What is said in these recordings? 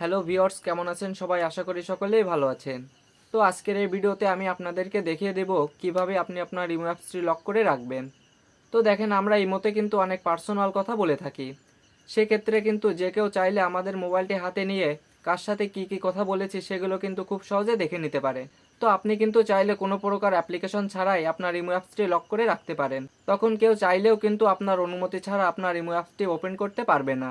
Hello viewers কেমন আছেন সবাই? আশা করি সকলেই ভালো আছেন। তো আজকের এই ভিডিওতে আমি আপনাদেরকে দেখিয়ে দেব কীভাবে আপনি আপনার ইমো অ্যাপসটি লক করে রাখবেন। তো দেখেন, আমরা ইমোতে কিন্তু অনেক পার্সোনাল কথা বলে থাকি। সেক্ষেত্রে কিন্তু যে কেউ চাইলে আমাদের মোবাইলটি হাতে নিয়ে কার সাথে কি কি কথা বলেছি সেগুলো কিন্তু খুব সহজে দেখে নিতে পারে। তো আপনি কিন্তু চাইলে কোনো প্রকার অ্যাপ্লিকেশন ছাড়াই আপনার ইমো অ্যাপসটি লক করে রাখতে পারেন। তখন কেউ চাইলেও কিন্তু আপনার অনুমতি ছাড়া আপনার ইমো অ্যাপসটি ওপেন করতে পারবে না।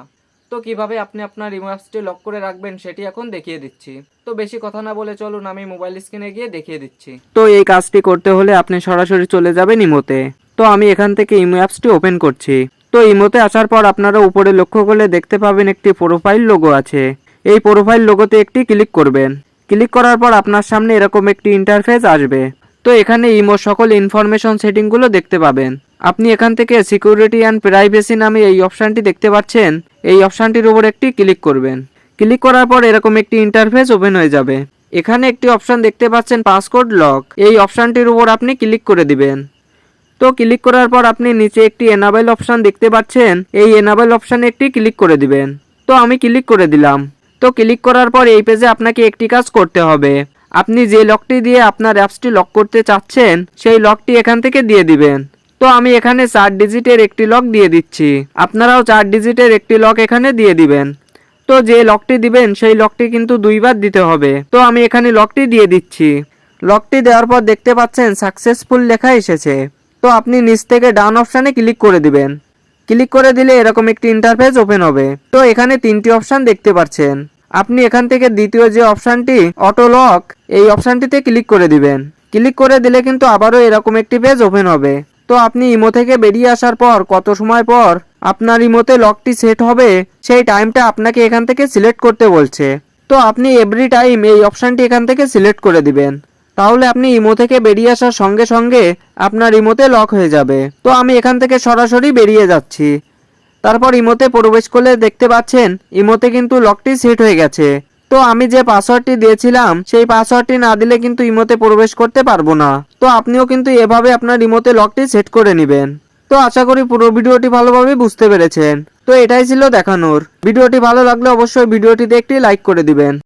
তো কীভাবে আপনি আপনার ইমো অ্যাপসটি লক করে রাখবেন সেটি এখন দেখিয়ে দিচ্ছি। তো বেশি কথা না বলে চলুন আমি মোবাইল স্ক্রিনে গিয়ে দেখিয়ে দিচ্ছি। তো এই কাজটি করতে হলে আপনি সরাসরি চলে যাবেন ইমোতে। তো আমি এখান থেকে ইমো অ্যাপসটি ওপেন করছি। তো ইমোতে আসার পর আপনারা উপরে লক্ষ্য করলে দেখতে পাবেন একটি প্রোফাইল লোগো আছে। এই প্রোফাইল লোগোতে একটি ক্লিক করবেন। ক্লিক করার পর আপনার সামনে এরকম একটি ইন্টারফেস আসবে। তো এখানে ইমোর সকল ইনফরমেশন সেটিংগুলো দেখতে পাবেন। আপনি এখান থেকে সিকিউরিটি অ্যান্ড প্রাইভেসি নামে এই অপশানটি দেখতে পাচ্ছেন। এই অপশানটির উপর একটি ক্লিক করবেন। ক্লিক করার পর এরকম একটি ইন্টারফেস ওপেন হয়ে যাবে। এখানে একটি অপশান দেখতে পাচ্ছেন পাসকোড লক এই অপশানটির উপর আপনি ক্লিক করে দিবেন। তো ক্লিক করার পর আপনি নিচে একটি এনাবেল অপশান দেখতে পাচ্ছেন। এই এনাবেল অপশানে একটি ক্লিক করে দিবেন। তো আমি ক্লিক করে দিলাম। তো ক্লিক করার পর এই পেজে আপনাকে একটি কাজ করতে হবে। আপনি যে লকটি দিয়ে আপনার অ্যাপসটি লক করতে চাচ্ছেন, সেই লকটি এখান থেকে দিয়ে দিবেন। তো আমি এখানে চার ডিজিটের একটি লক দিয়ে দিচ্ছি। আপনারাও চার ডিজিটের একটি লক এখানে দিয়ে দিবেন। তো যে লকটি দিবেন, সেই লকটি কিন্তু দুইবার দিতে হবে। তো আমি এখানে লকটি দিয়ে দিচ্ছি। লকটি দেওয়ার পর দেখতে পাচ্ছেন সাকসেসফুল লেখা এসেছে। তো আপনি নিচ থেকে ডাউন অপশানে ক্লিক করে দিবেন। ক্লিক করে দিলে এরকম একটি ইন্টারফেস ওপেন হবে। তো এখানে তিনটি অপশান দেখতে পাচ্ছেন। আপনি এখান থেকে দ্বিতীয় যে অপশানটি অটো লক এই অপশানটিতে ক্লিক করে দিবেন। ক্লিক করে দিলে কিন্তু আবারও এরকম একটি পেজ ওপেন হবে। তো আপনি ইমো থেকে বেরিয়ে আসার পর কত সময় পর আপনার ইমোতে লকটি সেট হবে, সেই টাইমটা আপনাকে এখান থেকে সিলেক্ট করতে বলছে। তো আপনি এভরি টাইম এই অপশানটি এখান থেকে সিলেক্ট করে দিবেন। তাহলে আপনি ইমো থেকে বেরিয়ে আসার সঙ্গে সঙ্গে আপনার ইমোতে লক হয়ে যাবে। তো আমি এখান থেকে সরাসরি বেরিয়ে যাচ্ছি। তারপর ইমোতে প্রবেশ করলে দেখতে পাচ্ছেন, ইমোতে কিন্তু লকটি সেট হয়ে গেছে। তো আমি যে পাসওয়ার্ডটি দিয়েছিলাম, সেই পাসওয়ার্ডটি না দিলে কিন্তু ইমোতে প্রবেশ করতে পারব না। তো আপনিও কিন্তু এভাবে আপনার ইমোতে লকটি সেট করে নেবেন। তো আশা করি পুরো ভিডিওটি ভালোভাবে বুঝতে পেরেছেন। তো এটাই ছিল দেখানোর। ভিডিওটি ভালো লাগলে অবশ্যই ভিডিওটিতে একটি লাইক করে দিবেন।